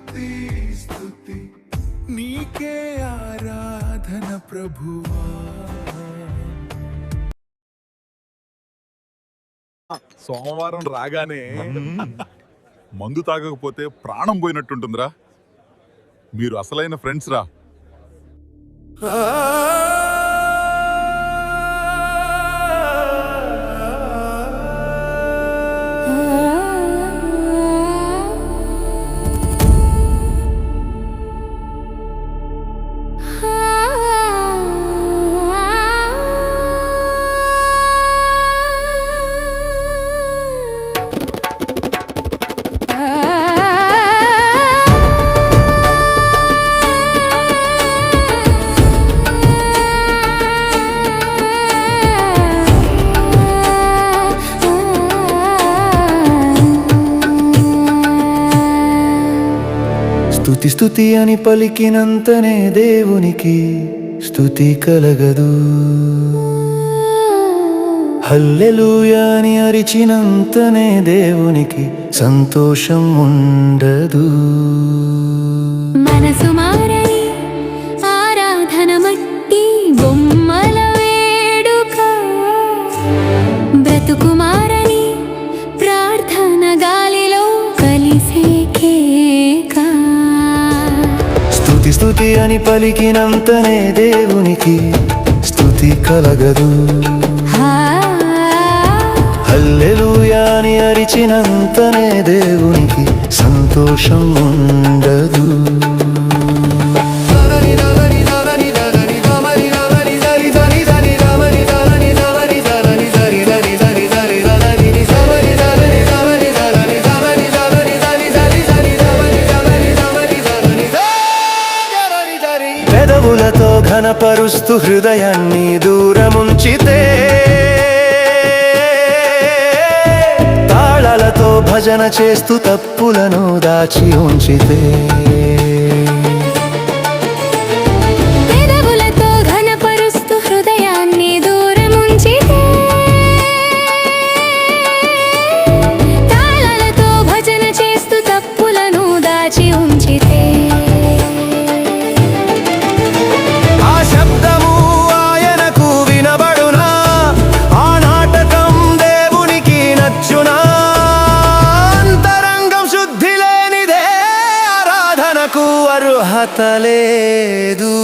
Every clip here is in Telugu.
స్తుతి స్తుతి. నీకే ఆరాధన ప్రభువా. సోమవారం రాగానే మందు తాగకపోతే ప్రాణం పోయినట్టుంటుందిరా. మీరు అసలైన ఫ్రెండ్స్ రా. స్తుతి అని పలికినంతనే దేవునికి స్తుతి కలగదు. హల్లెలూయా అని అరిచినంతనే దేవునికి సంతోషం ఉండదు. మనసు మారని ఆరాధన మట్టి బొమ్మల వేడుక. బ్రతుకుమారని ప్రార్థన గాలిలో కలిసే స్తుతి స్తుతి అని పలికినంతనే దేవునికి స్తుతి కలగదు. అని అరిచినంతనే దేవునికి సంతోషం ఉండదు. ఘనపరుస్తూ హృదయాన్ని దూరముంచితే తాళాలతో భజన చేస్తూ తప్పులను దాచి ఉంచితే. సాధనకు అర్హత లేదు.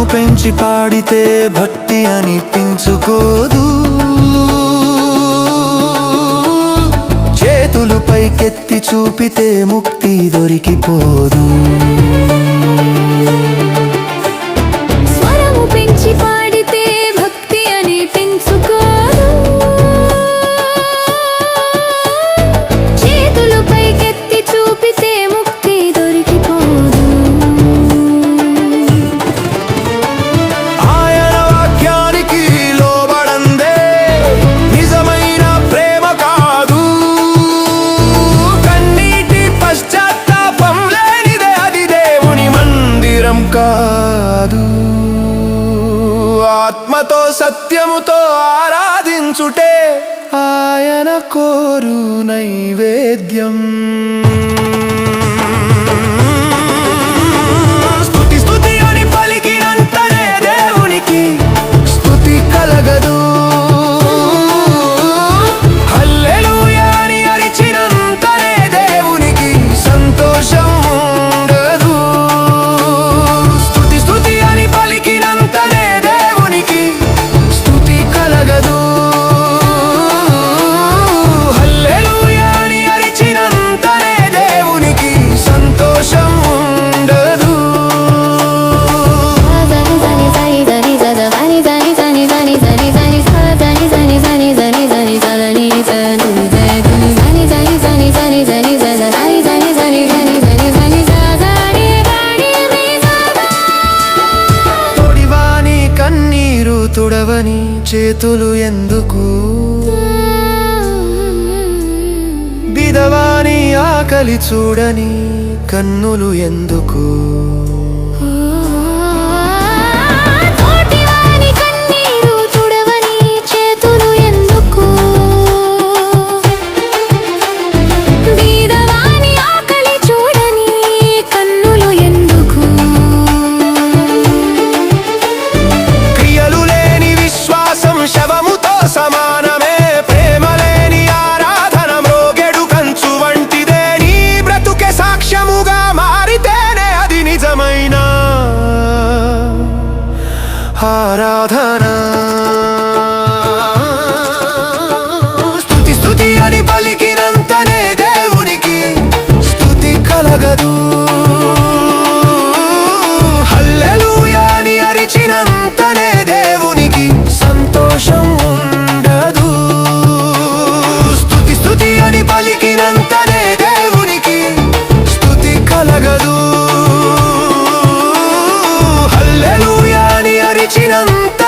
స్వరము పెంచి పాడితే భక్తి అనిపించుకోదు చేతులు పైకెత్తి చూపితే ముక్తి దొరికిపోదు. సత్యముతో ఆరాధించుటే ఆయన కోరు నైవేద్యం. చేతులు ఎందుకు? బిదవాని ఆకలి చూడని కన్నులు ఎందుకు? চিরন্ত